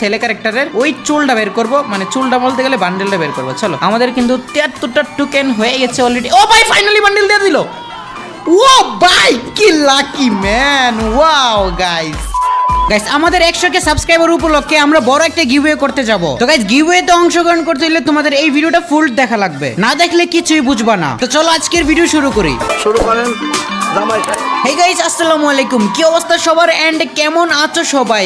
ছেলে ক্যারেক্টারের ওই চুলটা বের করব মানে চুলটা বলতে গেলে বান্ডেলটা বের করব, চলো। আমাদের কিন্তু তিয়াত্তরটা টুকেন হয়ে গেছে অলরেডি ও ভাই ফাইনালি বান্ডেল দিয়ে দিল! ও ভাই, কি lucky man wow guys guys আমাদের একশো কে সাবস্ক্রাইবার উপলক্ষে আমরা বড় একটা গিভওয়ে করতে যাব। তো গাইস গিভওয়েতে অংশগ্রহণ করতে হলে তোমাদের এই ভিডিওটা ফুল দেখা লাগবে। না দেখলে কিছুই বুঝবা না। তো চলো আজকের ভিডিও শুরু করি। শুরু করেন হে আসসালামু আলাইকুম। কি অবস্থা সবার? এন্ড কেমন আছো সবাই?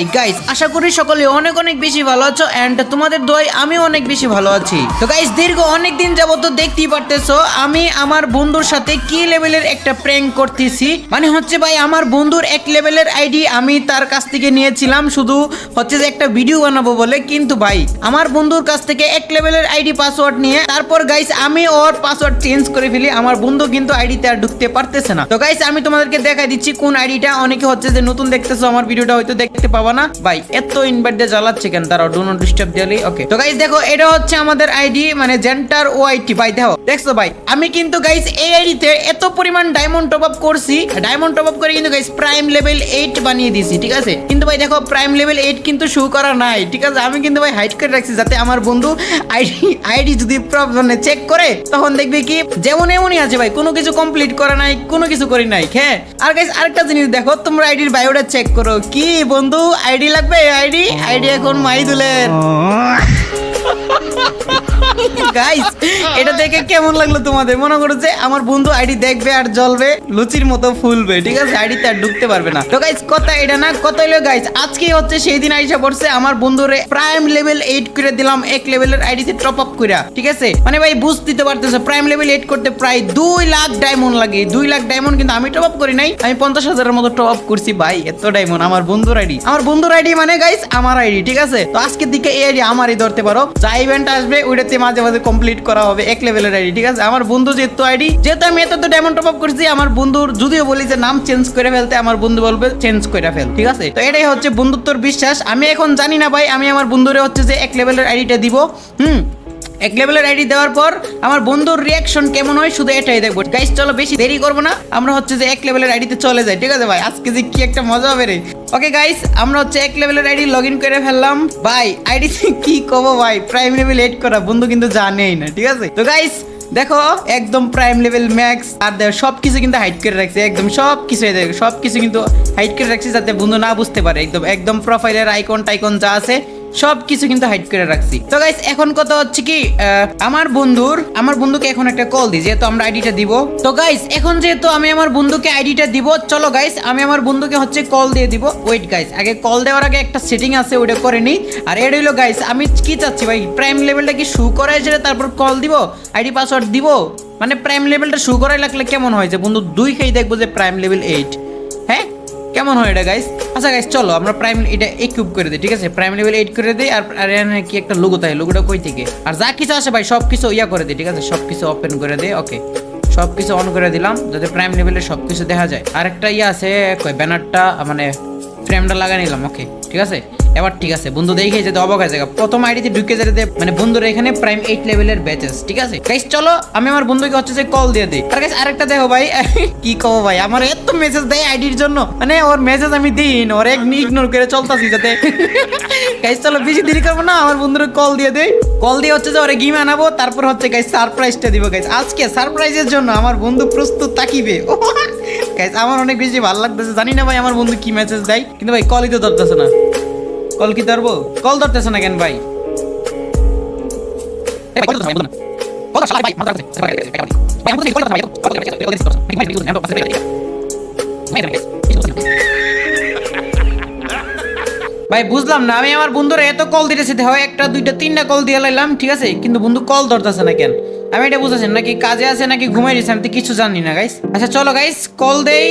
আশা করি সকলে অনেক অনেক বেশি ভালো আছো এন্ড তোমাদের আমি অনেক বেশি ভালো আছি। তো দীর্ঘ অনেক দিন যাবত দেখতেই পারতেছো, আমি আমার বন্ধুর সাথে কি লেভেলের একটা প্র্যাঙ্ক করতেছি? মানে হচ্ছে ভাই, আমার বন্ধুর এক লেভেলের আইডি আমি তার কাছ থেকে নিয়েছিলাম, শুধু হচ্ছে যে একটা ভিডিও বানাবো বলে। কিন্তু ভাই, আমার বন্ধুর কাছ থেকে এক লেভেলের আইডি পাসওয়ার্ড নিয়ে, তারপর গাইস আমি ওর পাসওয়ার্ড চেঞ্জ করে ফেলি। আমার বন্ধু কিন্তু আইডিতে আর ঢুকতে পারতেছে না। তো গাইস আমি তোমাদেরকে দেখাই দিচ্ছি কোন আইডিটা। অনেকে হচ্ছে যে নতুন দেখতেছো, আমার ভিডিওটা হয়তো দেখতে পাবা না। ভাই, এত ইনভাইট দিয়ে জ্বালাচ্ছে কেন? তারা ডো নট ডিস্টার্ব দিলি ওকে তো গাইস দেখো, এটা হচ্ছে আমাদের আইডি মানে জেন্টার ও আইটি ভাই, দেখো, দেখছ ভাই? আমি কিন্তু গাইস এই আইডিতে এত পরিমাণ ডায়মন্ড টপ আপ করছি। ডায়মন্ড টপ আপ করে কিন্তু গাইস প্রাইম লেভেল 8 বানিয়ে দিয়েছি, ঠিক আছে? কিন্তু ভাই, দেখো প্রাইম লেভেল 8 কিন্তু শো করা নাই, ঠিক আছে? আমি কিন্তু ভাই হাইড করে রাখছি যাতে আমার বন্ধু আইডি আইডি যদি প্রবলেমে চেক করে, তখন দেখবে কি, যেমন এমনই আছে ভাই, কোনো কিছু কমপ্লিট করা নাই, কোনো কিছু করি নাই হ্যাঁ? আর গাইস আরেকটা জিনিস দেখো, তোমরা আইডির বায়োটা চেক করো। কি বন্ধু আইডি লাগবে? আইডি আইডি এখন মাইদুলের গাইস এটা দেখে কেমন লাগল তোমাদের? মনে করো যে আমার বন্ধু আইডি দেখবে আর জ্বলবে, লুচির মতো ফুলবে, ঠিক আছে? ঢুকতে পারবে না। তো গাইস কথা এটা না, কথা হলো গাইস আজকে হচ্ছে সেই দিন আইসা পড়ছে, আমার বন্ধুরে প্রাইম লেভেল 8 করে দিলাম, এক লেভেলের টপ আপ কইরা, ঠিক আছে? মানে ভাই প্রাইম লেভেল 8 করতে প্রায় 2 লাখ ডায়মন্ড লাগে। 2 লাখ ডায়মন্ড কিন্তু আমি টপ আপ করি নাই, আমি 50 হাজারের মতো টপ আপ করছি ভাই, এত ডায়মন্ড আমার বন্ধুর আইডি। আমার বন্ধুর আইডি মানে গাইস আমার আইডি, ঠিক আছে? তো আজকের দিকে এই আইডি আমারই ধরতে পারো। যা ইভেন্ট আসবে, ওইটাতে মাঝে মাঝে কমপ্লিট করা হবে এক লেভেলের আইডি ঠিক আছে? আমার বন্ধু যেহেতু আইডি যেহেতু আমি এত ডায়মন্ড টপ আপ করছি, আমার বন্ধুর যদিও বলি যে নাম চেঞ্জ করে ফেলতে, আমার বন্ধু বলবে চেঞ্জ করে ফেল, ঠিক আছে? তো এটাই হচ্ছে বন্ধুত্বর বিশ্বাস। আমি এখন জানি না ভাই, আমি আমার বন্ধুরে হচ্ছে যে এক লেভেলের আইডিটা দিব। হুম? এক লেভেলের আইডি দেওয়ার পর আমার বন্ধুর রিয়াকশন কেমন হয় শুধু এটাই দেখব। গাইস চলো বেশি দেরি করব না। আমরা হচ্ছে যে এক লেভেলের আইডিতে চলে যাই, ঠিক আছে ভাই? আজকে যে কি একটা মজা হবে রে। ওকে গাইস আমরা হচ্ছে এক লেভেলের আইডি লগ ইন করে ফেললাম। ভাই আইডি কি কব ভাই? প্রাইম লেভেল এড করা, বন্ধু কিন্তু জানেই না, ঠিক আছে? তো গাইস দেখো, একদম প্রাইম লেভেল ম্যাক্স আর সব কিছু কিন্তু হাইড করে রাখছে, একদম সব কিছু সব কিছু কিন্তু হাইড করে রাখছে যাতে বন্ধু না বুঝতে পারে, একদম একদম প্রোফাইলের আইকন টাইকন যা আছে সব কিছু কিন্তু হাইড করে রাখছি। তো গাইস এখন কথা হচ্ছে কি আমার বন্ধুর, আমার বন্ধুকে এখন একটা কল দিই, যেহেতু আমরা আইডিটা দিব। তো গাইস এখন যেহেতু আমি আমার বন্ধুকে আইডিটা দিব, চলো গাইস আমি আমার বন্ধুকে হচ্ছে কল দিয়ে দিব। ওয়েট গাইস আগে কল দেওয়ার আগে একটা সেটিং আছে, ওইটা করে নিই আর এটা হইল গাইস আমি কি চাচ্ছি ভাই প্রাইম লেভেলটা কি শু করায় সেটা তারপর কল দিব? আইডি পাসওয়ার্ড দিব? মানে প্রাইম লেভেলটা শু করাই লাগলে কেমন হয় যে বন্ধু দুই খেয়ে দেখব যে প্রাইম লেভেল এইট কেমন হয় এটা গাইস আচ্ছা গাইস চলো, আমরা প্রাইম এটা ইকুইপ করে দিই, ঠিক আছে? প্রাইম লেভেল এইট করে দিই, আর আর কি একটা লুগো তাই লুগোটা কই থেকে? আর যা কিছু আসে ভাই সব কিছু ইয়া করে দিই, ঠিক আছে? সব কিছু ওপেন করে দিই ওকে সব কিছু অন করে দিলাম, যাতে প্রাইম লেভেলে সব কিছু দেখা যায়। আর একটা ইয়ে আছে ব্যানারটা মানে ফ্রেমটা লাগা নিলাম ওকে ঠিক আছে? এবার ঠিক আছে, বন্ধু দেখে যেতে অবাক হয়ে যাবে। প্রথম আইডিতে ঢুকে যেতে মানে বন্ধুর এখানে প্রাইম এইট লেভেলের ব্যাচেস ঠিক আছে? গাইস চলো, আমি আমার বন্ধুকে হচ্ছে যে কল দিয়ে দিই। আর গাইস আরেকটা দেখো ভাই, কি কব ভাই, আমার এত মেসেজ দেয় আইডির জন্য। মানে ওর মেসেজ আমি দিন ওর এক ইগনোর করে চলতাছি যাতে। গাইস চলো, বেশি দেরি করব না, আমার বন্ধুর কল দিয়ে দেই। কল দিয়ে হচ্ছে যে ওরে গিম আনাবো, তারপর হচ্ছে গাইস সারপ্রাইজটা দিব। গাইস আজকে সারপ্রাইজের জন্য আমার বন্ধু প্রস্তুত তাকিবে গাইস আমার অনেক বেশি ভালো লাগতেছে। জানি না ভাই, আমার বন্ধু কি মেসেজ দেয়, কিন্তু ভাই কলই তো ধরতেছে না। কল কি ধরবো কল ধরতেছে না কেন ভাই ভাই বুঝলাম না আমি আমার বন্ধুরা এত কল দিতেছি হয় একটা দুইটা তিনটা কল দিয়ে লাইলাম ঠিক আছে কিন্তু বন্ধু কল ধরতেছে না কেন আমি এটা বুঝেছেন নাকি কাজে আছে নাকি ঘুমাই দিয়েছে আমি তো কিছু জানি না গাইস আচ্ছা চলো গাইস কল দেই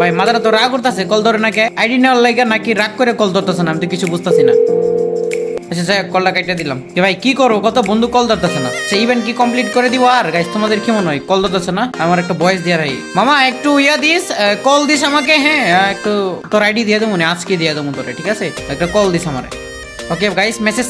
ভাই মাদারা তো রাগ করতেছে, কল ধরে নাকি আইডি নেওয়ার লাগে নাকি রাগ করে কল ধরতেছে না, আমি তো কিছু বুঝতেছি না। আচ্ছা যাই কলটা কাটিয়ে দিলাম। যে ভাই, কি করো কত বন্ধু কল ধরতেছে না। সেই ইভেন্ট কি কমপ্লিট করে দিব আর? গাইস তোমাদের কি মনে হয়? কল ধরতেছে না? আমার একটা ভয়েস দিয়ে রাই মামা, একটু ইয়া দিস কল দিস আমাকে হ্যাঁ একটু তোর আইডি দিয়ে দেবো আজকে দিয়ে দেবো তোরে, ঠিক আছে? একটা কল দিস আমারে। ওকে গাইস মেসেজ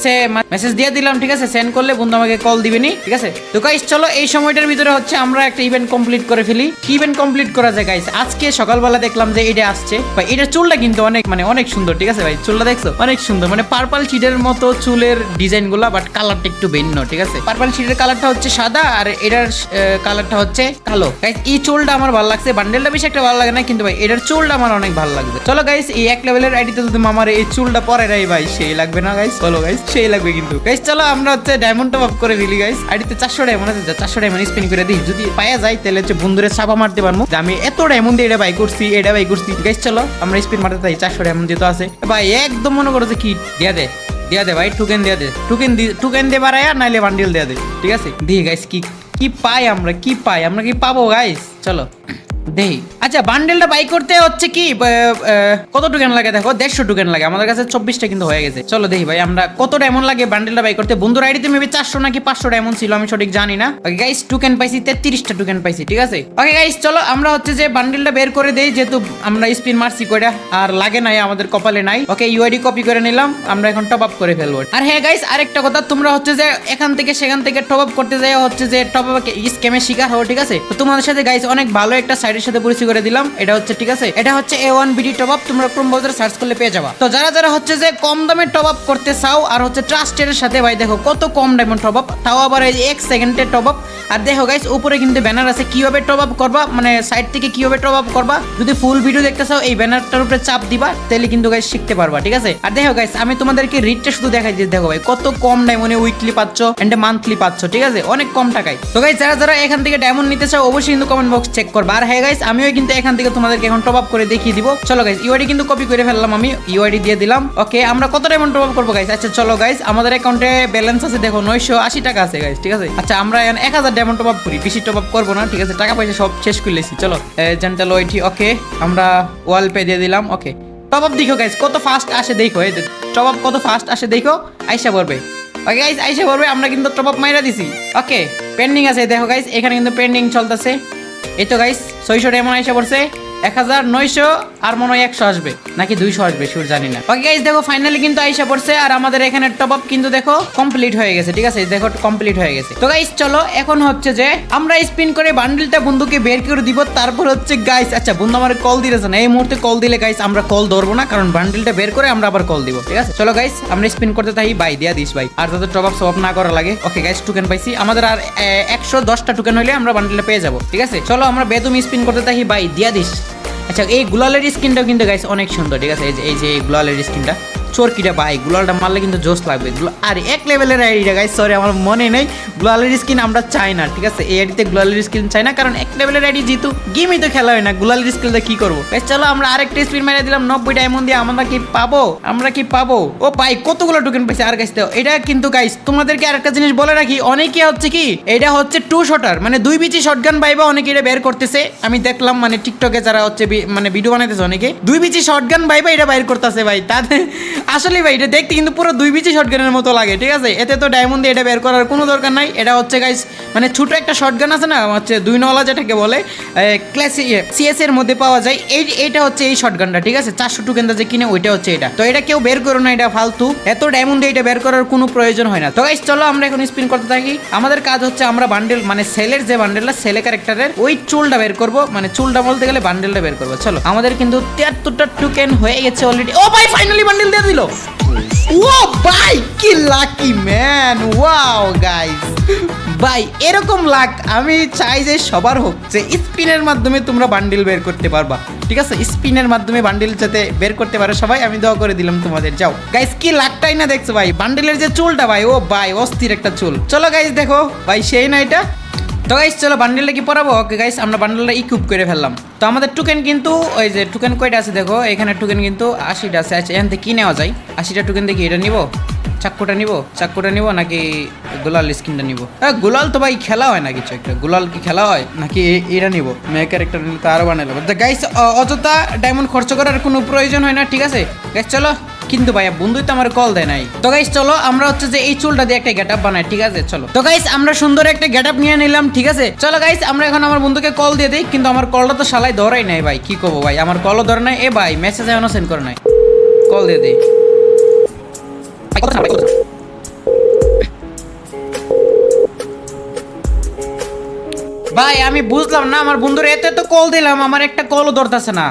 মেসেজ দিয়ে দিলাম, ঠিক আছে? সেন্ড করলে বন্ধু আমাকে কল দিবেনি, ঠিক আছে? তো গাইস চলো এই সময়টার ভিতরে হচ্ছে আমরা একটা ইভেন্ট কমপ্লিট করে ফেলি। কি ইভেন্ট কমপ্লিট করা যায় গাইস আজকে সকালবেলা দেখলাম যে এটা আসছে। ভাই এটার চুলটা কিন্তু অনেক মানে অনেক সুন্দর, ঠিক আছে ভাই? চুলটা দেখছ? অনেক সুন্দর। মানে পার্পল শিটের মতো চুলের ডিজাইনগুলা বাট কালারটা একটু ভিন্ন, ঠিক আছে? পার্পল শিটের কালারটা হচ্ছে সাদা, আর এটার কালারটা হচ্ছে কালো। গাইস এই চুলটা আমার ভালো লাগছে। বান্ডেলটা বেশি একটা ভালো লাগে না, কিন্তু ভাই, এটার চুলটা আমার অনেক ভালো লাগছে চলো গাইস এই এক লেভেলের আইডিতে যদি মামার এই চুলটা পরে রাই ভাই, সেই লাগবে গাইস বলো গাইস সেই লাগবে কিন্তু। গাইস চলো, আমরা হচ্ছে ডায়মন্ড টপ আপ করে ফেলি গাইস আইডিতে চারশো ডায়মন্ড আছে চারশো ডায়মন্ড স্পিন করে দিই। যদি পাওয়া যায়, তাহলে হচ্ছে বন্ধুরে চাপা মারতে পারব। যে আমি এত ডায়মন্ড দিয়ে এটা বাই করছি, এটা বাই করছি। গাইস চলো, আমরা স্পিন মারতে চাই, চারশো ডায়মন্ড যেহেতু আছে। ভাই, একদম মনে করো যে কি দিয়া দে দিয়া দে ভাই টুকেন দিয়া দে। টুকেন দি টুকেন দিয়ে বাড়ায়া, নাইলে বান্ডিল দিয়া দে, ঠিক আছে? দি গাইস কি কি পাই আমরা, কি পাই? আমরা কি পাবো গাইস চলো। দেই। আচ্ছা বান্ডেলটা বাই করতে হচ্ছে কি কত টোকেন লাগে দেখো? দেড়শো টোকেন লাগে। আমাদের কাছে চব্বিশটা কিন্তু হয়ে গেছে। চলো দেখি ভাই, আমরা কত ডায়মন্ড লাগে বান্ডেলটা বাই করতে? বন্ধুর আইডিতে মেবি চারশো নাকি পাঁচশো ডায়মন্ড ছিল, আমি সঠিক জানি না। ওকে গাইস টোকেন পাইছি, তেত্রিশটা টোকেন পাইছি, ঠিক আছে? ওকে গাইস চলো, আমরা হচ্ছে যে বান্ডেলটা বের করে দেই, যেহেতু আমরা স্পিন মারছি কইরা আর লাগে নাই, আমাদের কপালে নাই। ওকে ইউআইডি কপি করে নিলাম, আমরা এখন টপ আপ করে ফেলব। আর হ্যাঁ গাইস আরেকটা কথা, তোমরা হচ্ছে যে এখান থেকে সেখান থেকে টপ আপ করতে যাই হচ্ছে যে টপ আপ স্ক্যামের শিকার হও, ঠিক আছে? তো তোমাদের সাথে গাইস অনেক ভালো একটা সাইটের সাথে পরিচয় করে দিলাম। এটা হচ্ছে, ঠিক আছে? এটা হচ্ছে A one BD top up তোমরা ক্রোম ব্রাউজারে সার্চ করলে পেয়ে যাবা। তো যারা যারা হচ্ছে যে কম দামে টপ আপ করতে চাও আর হচ্ছে ট্রাস্টের সাথে, ভাই দেখো, কত কম ডায়মন্ড টপ আপ তাও আবার এই এক সেকেন্ডে টপ আপ আর দেখো গাইস উপরে কিন্তু ব্যানার আছে, কীভাবে টপ আপ করবা মানে সাইট থেকে কীভাবে টপ আপ করবা। যদি ফুল ভিডিও দেখতে চাও, এই ব্যানারটার উপরে চাপ দিবা, তাহলে কিন্তু গাইস শিখতে পারবা, ঠিক আছে? আর দেখো গাইস আমি তোমাদেরকে রিটটা শুধু দেখাই যে, দেখো, ভাই, কত কম ডায়মন্ডে উইকলি পাচ্ছ এন্ড মান্থলি পাচ্ছ, ঠিক আছে? অনেক কম টাকায়। তো গাইস যারা যারা এখান থেকে ডায়মন্ড নিতে চাও, অবশ্যই কিন্তু কমেন্ট বক্স চেক করবা। আর হ্যাঁ গাইস আমিও কিন্তু এখান থেকে তোমাদেরকে এখন টপ আপ করে দেখিয়ে দিব। চলো গাইস ইউআইডি কিন্তু কপি করে ফেললাম আমি ইউআইডি দিয়ে দিলাম। ওকে আমরা কত ডায়মন্ড টপ আপ করব গাইস আচ্ছা চলো গাইস আমাদের অ্যাকাউন্টে ব্যালেন্স আছে দেখো, নয়শো আশি টাকা আছে গাইস ঠিক আছে? আচ্ছা আমরা এখন এক হাজার ডায়মন্ড টপ আপ করি, বেশি টপ আপ করব না, ঠিক আছে? টাকা পয়সা সব শেষ করে লেছি, চলো। জেন্টাল ওইটি ওকে আমরা ওয়াল পে দিয়ে দিলাম ওকে টপ আপ দেখো গাইস কত ফাস্ট আসে দেখো, এই টপ আপ কত ফাস্ট আসে দেখো, আইসা পড়বে। ওকে গাইস আইসা পড়বে, আমরা কিন্তু টপ আপ মাইরা দিছি। ওকে পেন্ডিং আছে, দেখো গাইস এখানে কিন্তু পেন্ডিং চলতেছে। এই তো গাইস ছয়শো এমন আইসা পড়ছে। এক হাজার নয়শো আর মনে হয় একশো আসবে, নাকি দুইশো আসবে শিওর জানি না। ওকে গাইস দেখো ফাইনালি কিন্তু আইসা পড়ছে, আর আমাদের এখানে টপ আপ কিন্তু দেখো কমপ্লিট হয়ে গেছে, ঠিক আছে? দেখো কমপ্লিট হয়ে গেছে। তো গাইস চলো, এখন হচ্ছে যে, আমরা স্পিন করে বান্ডেলটা বন্ধুকে বের করে দিব, তারপর হচ্ছে গাইস আচ্ছা বন্ধু আমার কল দিতেছে না, এই মুহূর্তে কল দিলে গাইস আমরা কল ধরবো না, কারণ বান্ডেলটা বের করে আমরা আবার কল দিব, ঠিক আছে? চলো গাইস আমরা স্পিন করতে থাকি বাই দিয়া দিস ভাই আর যাতে টপ আপ সব না করা লাগে ওকে গাইস টোকেন পাইছি। আমাদের আর একশো দশটা টোকেন হইলে আমরা বান্ডেলটা পেয়ে যাব, ঠিক আছে? চলো, আমরা বেদম স্পিন করতে থাকি বাই দিয়া দিস। আচ্ছা এই গুলালের স্কিনটাও কিন্তু গাইস অনেক সুন্দর, ঠিক আছে? এই যে, এই গুলালের স্কিনটা, চোরকিটা ভাই গুলালটা মারলে কিন্তু জোশ লাগবে। আর, এক লেভেলের আইডিয়া গাইস সরি আমার মনে নেই। গুলালের স্কিন আমরা চাই না, ঠিক আছে? এই আইডিতে গুলালের স্কিন চাই না, কারণ এক লেভেলের আইডি যেহেতু গেমই তো খেলা হয় না গুলালের স্কিনটা কি করব? গাইস চলো, আমরা আরেকটা স্পিন মেরে দিলাম, নব্বই ডায়মন্ড দিয়ে। আমরা কি পাবো? আমরা কি পাবো? ও পাই কতগুলো টোকেন পাইছে? আর দাও এটা কিন্তু গাইস তোমাদেরকে আরেকটা জিনিস বলে রাখি অনেকে হচ্ছে কি, এটা হচ্ছে টু শটার মানে দুই বিচি শটগান পাইবা, অনেকে এটা বের করতেছে। আমি দেখলাম মানে টিকটকে যারা হচ্ছে মানে ভিডিও বানাইতেছে অনেকে, দুই বিচি শটগান পাইবা, এটা বাইর করতেছে ভাই। তাতে আসলে ভাই, এটা দেখতে কিন্তু পুরো দুই বিচি শটগানের মতো লাগে, ঠিক আছে? এতে তো ডায়মন্ড দিয়ে এটা বের করার কোনো দরকার নাই। এটা হচ্ছে গাইস মানে ছোট একটা শটগান আছে না, হচ্ছে দুই নলা যেটাকে বলে ক্লাসি সিএস এর মধ্যে পাওয়া যায়। এই, এইটা হচ্ছে এই শটগানটা ঠিক আছে? চারশো টুকেন্দা যে কিনে, ওইটা হচ্ছে এটা। তো এটা কেউ বের করো না, এটা ফালতু। এত ডায়মন্ড এটা বের করার কোনো প্রয়োজন হয় না। তো গাইস চলো আমরা এখন স্পিন করতে থাকি। আমাদের কাজ হচ্ছে আমরা বান্ডেল মানে সেলের যে বান্ডেলটা সেলে ক্যারেক্টারের ওই চুলটা বের করব। মানে চুলটা বলতে গেলে বান্ডেলটা বের করব। চলো, আমাদের কিন্তু তিয়াত্তরটা টুকেন হয়ে গেছে অলরেডি ও ভাই ফাইনালি বান্ডেল দিয়ে দিল! ও ভাই কি লাকি ম্যান ওয়াও গাইস ভাই এরকম লাক আমি চাই যে সবার হোক, যে স্পিনের মাধ্যমে তোমরা বান্ডিল বের করতে পারবা। ঠিক আছে? স্পিনের মাধ্যমে বান্ডিল যাতে বের করতে পারো সবাই, আমি দোয়া করে দিলাম তোমাদের। যাও। গাইস কি লাকটাই না দেখছ ভাই? বান্ডিলের যে চুলটা ভাই, ও ভাই, অস্থির একটা চুল। চলো গাইস দেখো। ভাই, সেই না এটা? তো গাইস চলো বান্ডেলটা কি পরাবো? ওকে গাইস আমরা বান্ডেলটা ইকুইপ করে ফেললাম। তো আমাদের টোকেন কিন্তু, ওই যে টোকেন কয়টা আছে দেখো, এখানে টোকেন কিন্তু আশিটা আছে। আচ্ছা এখান থেকে কি নেওয়া যায়? আশিটা টোকেন দেখি এটা নিবো? চাক্কুটা নিব? চাক্কুটা নিব নাকি গোলাল স্কিনটা নিব? হ্যাঁ গোলাল তো ভাই খেলা হয় না কিছু একটা। গুলাল কি খেলা হয়? নাকি এটা নিব? মেয়ে ক্যারেক্টার নিলে তো আরও বানাইলো গাইস অযথা ডায়মন্ড খরচ করার কোনো প্রয়োজন হয় না, ঠিক আছে? গাইস চলো। কিন্তু ভাইয়া বন্ধুই তো আমার কল দেয় নাই। তো গাইস চলো আমরা হচ্ছে যে এই চুলটা দিয়ে একটা গেট আপ বানাই ঠিক আছে? চলো। তো গাইস আমরা সুন্দর একটা গেট আপ নিয়ে নিলাম ঠিক আছে? চলো গাইস আমরা এখন আমার বন্ধুকে কল দিয়ে দিই কিন্তু আমার কলটা তো শালাই ধরাই নাই ভাই কি করব ভাই? আমার কলও ধরে নাই। এ ভাই মেসেজ এখনও সেন্ড করে নাই। কল দিয়ে দিই। ভাই, ভাই। ভাই আমি বুঝলাম না আমার বন্ধুর এতে তো কল দিলাম আমার একটা কলও ধরতেছে না।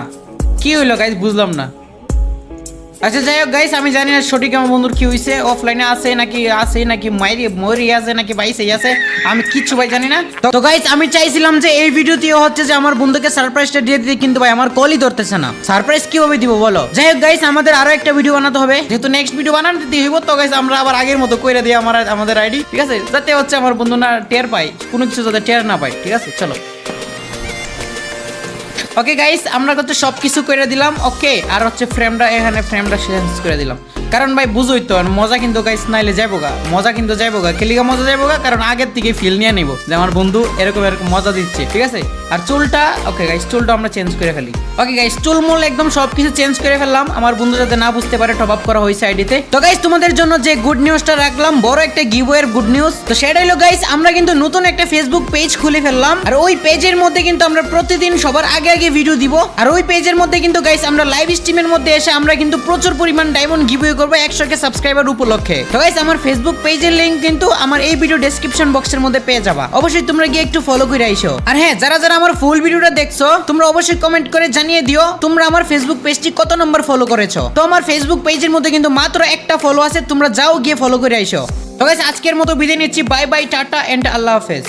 কি হইল গাইস বুঝলাম না। আচ্ছা যাই হোক গাইস আমি জানি না সঠিক আমার বন্ধুর কি হইছে অফলাইনে আছে নাকি আছে নাকি, মাইরি মরি আছে নাকি, বাইসেই আছে, আমি কিচ্ছু ভাই জানি না। তো- গাইস আমি চাইছিলাম যে এই ভিডিওতেও হচ্ছে যে আমার বন্ধুকে সারপ্রাইজটা দিয়ে দিতে, কিন্তু ভাই আমার কলই ধরতেছে না। সারপ্রাইজ কীভাবে দিব বলো? যাই হোক গাইস আমাদের আরও একটা ভিডিও বানাতে হবে। যেহেতু নেক্সট ভিডিও বানাতে দিতে হইব, তো গাইস আমরা আবার আগের মতো কইরা দিই আমার, আমাদের আইডি ঠিক আছে? যাতে হচ্ছে আমার বন্ধু না টের পায়, কোনো কিছু যাতে টের না পায়, ঠিক আছে? চলো। ওকে গাইস আমরা হচ্ছে সব কিছু করে দিলাম ওকে আর হচ্ছে ফ্রেমটা এখানে ফ্রেমটা চেঞ্জ করে দিলাম। কারণ ভাই, বুঝোই তো মজা কিন্তু গাইস নাইলে যাইবো গা। মজা কিন্তু যাইবো গা। খেলিগা মজা যাইবো গা, কারণ আগের থেকে ফিল নিয়ে নিব। যে আমার বন্ধু এরকম এরকম মজা দিচ্ছে, ঠিক আছে? আর চুলটা ওকে গাইস চুলটা আমরা চেঞ্জ করে ফেলি। ওকে গাইস চুল মূল একদম সব কিছু চেঞ্জ করে ফেললাম। আমার বন্ধু যাতে না বুঝতে পারে টপ আপ করা হয়েছে আইডিতে। তো গাইস তোমাদের জন্য যে গুড নিউজটা রাখলাম, বড় একটা গিভওয়ের গুড নিউজ তো সেটা হলো গাইস আমরা কিন্তু নতুন একটা ফেসবুক পেজ খুলে ফেললাম। আর ওই পেজের মধ্যে কিন্তু আমরা প্রতিদিন সবার আগে আগে ভিডিও দিব। আর ওই পেজের মধ্যে কিন্তু গাইস আমরা লাইভ স্ট্রিমের মধ্যে এসে আমরা কিন্তু প্রচুর পরিমাণ ডায়মন্ড গিভওয়ে করব একশো কে সাবস্ক্রাইবার উপলক্ষে। তো গাইস আমার ফেসবুক পেজের লিংক কিন্তু আমার এই ভিডিও ডেসক্রিপশন বক্সের মধ্যে পেয়ে যাবা। অবশ্যই তোমরা গিয়ে একটু ফলো করে আইসো। আর হ্যাঁ যারা যারা আমার ফুল ভিডিওটা দেখছ, তোমরা অবশ্যই কমেন্ট করে জানিয়ে দিও, তোমরা আমার ফেসবুক পেজটি কত নম্বর ফলো করেছ? তো আমার ফেসবুক পেজের মধ্যে কিন্তু মাত্র একটা ফলো আছে, তোমরা যাও গিয়ে ফলো করে আইসো। তো গাইস আজকের মতো বিদায় নিচ্ছি। বাই বাই টাটা এন্ড আল্লাহ হাফেজ।